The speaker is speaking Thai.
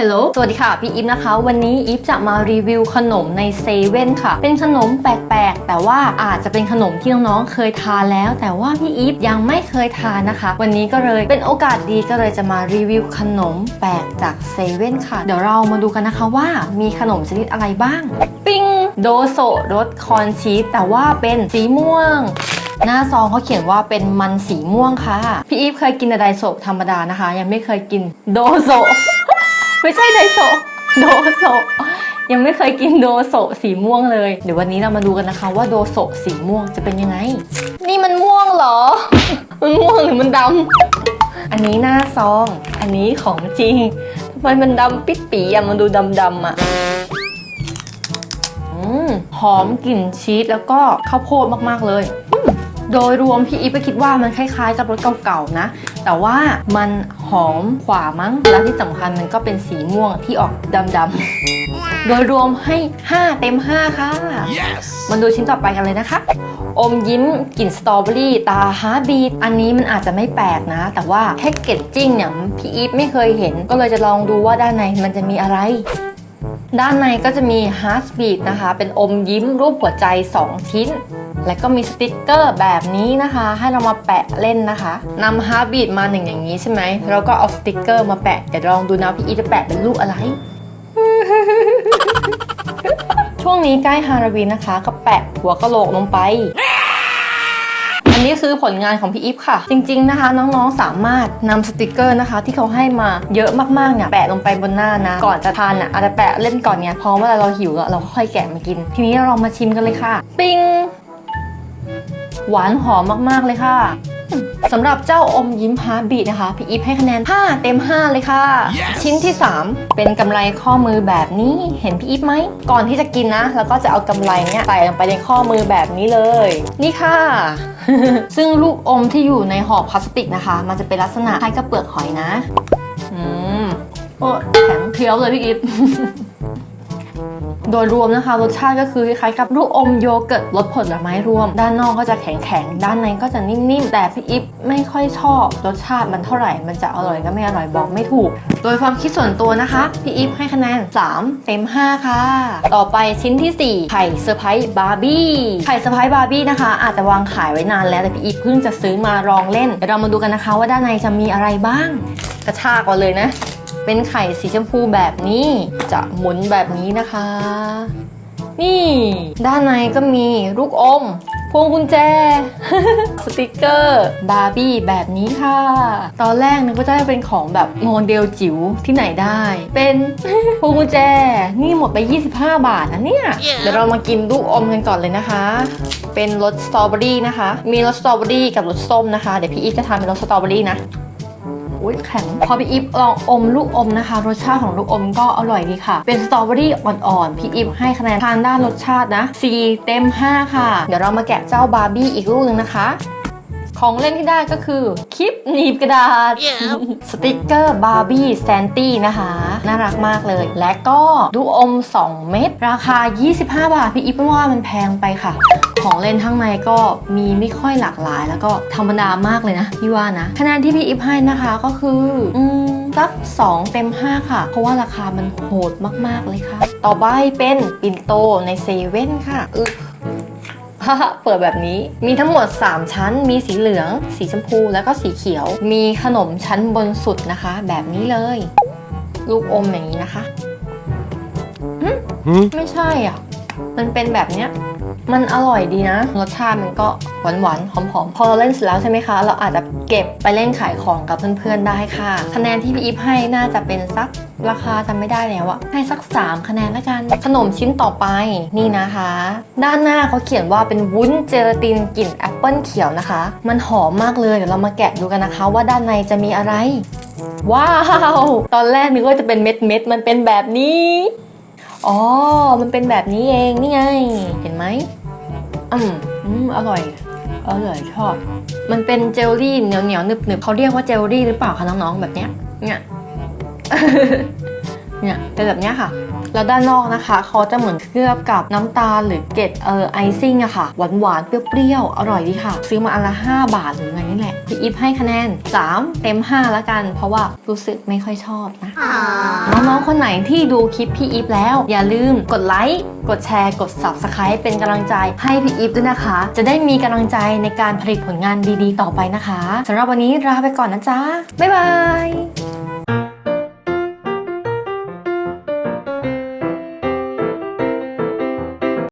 ฮลโหล สวัสดีค่ะ พี่อีฟนะคะ วันนี้อีฟจะมารีวิวขนมในเซเว่นค่ะ เป็นขนมแปลกๆ แต่ว่าอาจจะเป็นขนมที่น้องๆ เคยทานแล้ว แต่ว่าพี่อีฟยังไม่เคยทานนะคะ วันนี้ก็เลยเป็นโอกาสดีก็เลยจะมารีวิวขนมแปลกจากเซเว่นค่ะ เดี๋ยวเรามาดูกันนะคะว่ามีขนมชนิดอะไรบ้าง ปิ้ง โดโซรสคอนชีส แต่ว่าเป็นสีม่วงหน้าซองเขาเขียนว่าเป็นมันสีม่วงค่ะ พี่อีฟเคยกินแต่ไดโซธรรมดานะคะ ยังไม่เคยกินโดโซ ไม่ใช่ไดโซะโดโซะยังไม่เคยกินโดโซะสีม่วงเลย เดี๋ยววันนี้เรามาดูกันนะคะว่าโดโซะสีม่วงจะเป็นยังไง นี่มันม่วงเหรอ มันม่วงหรือมันดำ อันนี้หน้าซอง อันนี้ของจริงทำไมมันดำปิดปีอะมันดูดำดำๆอะอืมหอมกลิ่นชีสแล้วก็ข้าวโพดมากๆเลยอืม โดยรวมพี่อีฟก็คิดว่ามันคล้ายๆ กับรถเก่าๆนะ แต่ว่ามันหอมกว่ามั้ง และที่สำคัญมันก็เป็นสีม่วงที่ออกดำๆ โดยรวมให้ 5 เต็ม 5 ค่ะ Yes! มาดูชิ้นต่อไปกันเลยนะคะ อมยิ้มกลิ่นสตรอเบอรี่ตาฮาร์บีทอันนี้มันอาจจะไม่แปลกนะ แต่ว่าแพ็กเกจจิ้งเนี่ยพี่อีฟไม่เคยเห็น ก็เลยจะลองดูว่าด้านในมันจะมีอะไร ด้านในก็จะมีฮาร์ b บีทนะคะ เป็นอมยิ้มรูปหัวใจ 2 ชิ้น และก็มีสติกเกอร์แบบนี้นะคะ ให้เรามาแปะเล่นนะคะนำฮาร์ b บีทมาหนึ่งอย่างนี้ใช่ไหมแล้วก็เอาสติกเกอร์มาแปะเดี๋ยวลองดูนะพี่อีจะแปะเป็นรูปอะไร ช่วงนี้ใกล้ฮาโลวีนนะคะ ก็แปะหัวกะโหลกลงไป นี้คือผลงานของพี่อีฟค่ะ จริง ๆนะคะ น้องๆสามารถนำสติกเกอร์นะคะ ที่เขาให้มาเยอะมากๆเนี่ยแปะลงไปบนหน้านะ ก่อนจะทานอะอาจจะแปะเล่นก่อนเนี่ยพอเวลาเราหิวแล้วเราค่อยแกะมากิน ทีนี้เรามาชิมกันเลยค่ะ ปิ้งหวานหอมมากๆเลยค่ะ สำหรับเจ้าอมยิ้มฮาร์บีทนะคะ พี่อีฟให้คะแนน 5 เต็ม 5 เลยค่ะ Yes ชิ้นที่ 3 เป็นกำไรข้อมือแบบนี้เห็นพี่อีฟไหม ก่อนที่จะกินนะ แล้วก็จะเอากำไรเนี่ยใส่ลงไปในข้อมือแบบนี้เลย นี่ค่ะ ซึ่งลูกอมที่อยู่ในห่อพลาสติกนะคะ มันจะเป็นลักษณะคล้ายกับเปลือกหอยนะ อืมโอ้แข็งเคี้ยวเลยพี่อีฟ โดยรวมนะคะ รสชาติก็คือคล้ายๆกับลูกอมโยเกิร์ตรสผลไม้รวม ด้านนอกก็จะแข็งๆ ด้านในก็จะนิ่มๆ แต่พี่อิฟไม่ค่อยชอบ รสชาติมันเท่าไหร่ มันจะอร่อยก็ไม่อร่อยบอกไม่ถูก โดยความคิดส่วนตัวนะคะ พี่อิฟให้คะแนน 3 เต็ม 5 ค่ะ ต่อไปชิ้นที่ 4 ไข่เซอร์ไพรส์บาร์บี้ไข่เซอร์ไพรส์บาร์บี้นะคะ อาจจะวางขายไว้นานแล้วแต่พี่อิฟเพิ่งจะซื้อมาลองเล่นเดี๋ยวเรามาดูกันนะคะ ว่าด้านในจะมีอะไรบ้าง กระชากก่อนเลยนะ เป็นไข่สีชมพูแบบนี้ จะหมุนแบบนี้นะคะ นี่ ด้านในก็มีลูกอม พวงกุญแจ สติกเกอร์บาร์บี้แบบนี้ค่ะ ตอนแรกนึกว่าจะเป็นของแบบโมเดลจิ๋วที่ไหนได้ เป็นพวงกุญแจ นี่หมดไป 25 บาทนะเนี่ย เดี๋ยวเรามากินลูกอมกันก่อนเลยนะคะ เป็นรสสตรอเบอรี่นะคะ มีรสสตรอเบอรี่กับรสส้มนะคะ เดี๋ยวพี่อีฟจะทำเป็นรสสตรอเบอรี่นะ อุ้ยแข็ง พอพี่อิฟลองอมลูกอมนะคะ รสชาติของลูกอมก็อร่อยดีค่ะ เป็นสตรอเบอรี่อ่อนๆ พี่อิฟให้คะแนนทางด้านรสชาตินะ 4 เต็ม 5 ค่ะ เดี๋ยวเรามาแกะเจ้าบาร์บี้อีกลูกหนึ่งนะคะ ของเล่นที่ได้ก็คือคลิปหนีบกระดาษสติกเกอร์บาร์บี้แซนตี้นะคะ น่ารักมากเลย และก็ลูกอม 2 เม็ดราคา 25 บาท พี่อิฟว่ามันแพงไปค่ะ ของเล่นข้างในก็มีไม่ค่อยหลากหลาย แล้วก็ธรรมดามากเลยนะพี่ว่านะคะแนนที่พี่อิฟให้นะคะก็คืออืมสัก2เต็ม 5 ค่ะ เพราะว่าราคามันโหดมาก ๆ เลยค่ะ ต่อไปเป็นปินโตในเซเว่นค่ะอึกฮ่าฮ่า เปิดแบบนี้ มีทั้งหมด 3 ชั้น มีสีเหลือง สีชมพู แล้วก็สีเขียว มีขนมชั้นบนสุดนะคะ แบบนี้เลย ลูกอมอย่างนี้นะคะหึ Hmm? ไม่ใช่อะ มันเป็นแบบเนี้ย มันอร่อยดีนะ รสชาติมันก็หวานหวานๆหอมๆพอเราเล่นเสร็จแล้วใช่ไหมคะ เราอาจจะเก็บไปเล่นขายของกับเพื่อนๆได้ค่ะ คะแนนที่พี่อีฟให้น่าจะเป็นสักราคาจำไม่ได้แล้วอะให้สัก 3 คะแนนละกัน ขนมชิ้นต่อไปนี่นะคะ ด้านหน้าเขาเขียนว่าเป็นวุ้นเจลาตินกลิ่นแอปเปิลเขียวนะคะ มันหอมมากเลยเดี๋ยวเรามาแกะดูกันนะคะ ว่าด้านในจะมีอะไร ว้าว ตอนแรกนึกว่าจะเป็นเม็ดเม็ดๆมันเป็นแบบนี้อ๋อ มันเป็นแบบนี้เอง นี่ไง เห็นไหม อืมอืมอร่อยอร่อยชอบ มันเป็นเจลลี่เหนียวเหนียวหนึบหนึบๆเขาเรียกว่าเจลลี่หรือเปล่าคะน้องๆแบบเนี้ย เนี่ย เนี่ยเป็นแบบเนี้ยค่ะ แล้วด้านนอกนะคะเขาจะเหมือนเคลือบกับน้ำตาลหรือเกล็ดเออไอซิ่งอะค่ะ หวานหวานๆเปรี้ยวๆ อร่อยดีค่ะ ซื้อมาอันละ 5 บาทหรือไงนี่แหละ พี่อีฟให้คะแนน 3 เต็ม5แล้วกัน เพราะว่ารู้สึกไม่ค่อยชอบนะน้องๆคนไหนที่ดูคลิปพี่อีฟแล้ว อย่าลืมกดไลค์กดแชร์กด Subscribe เป็นกำลังใจให้พี่อีฟด้วยนะคะ จะได้มีกำลังใจในการผลิตผลงานดีๆ ต่อไปนะคะสำหรับวันนี้ลาไปก่อนนะจ๊ะบ๊ายบาย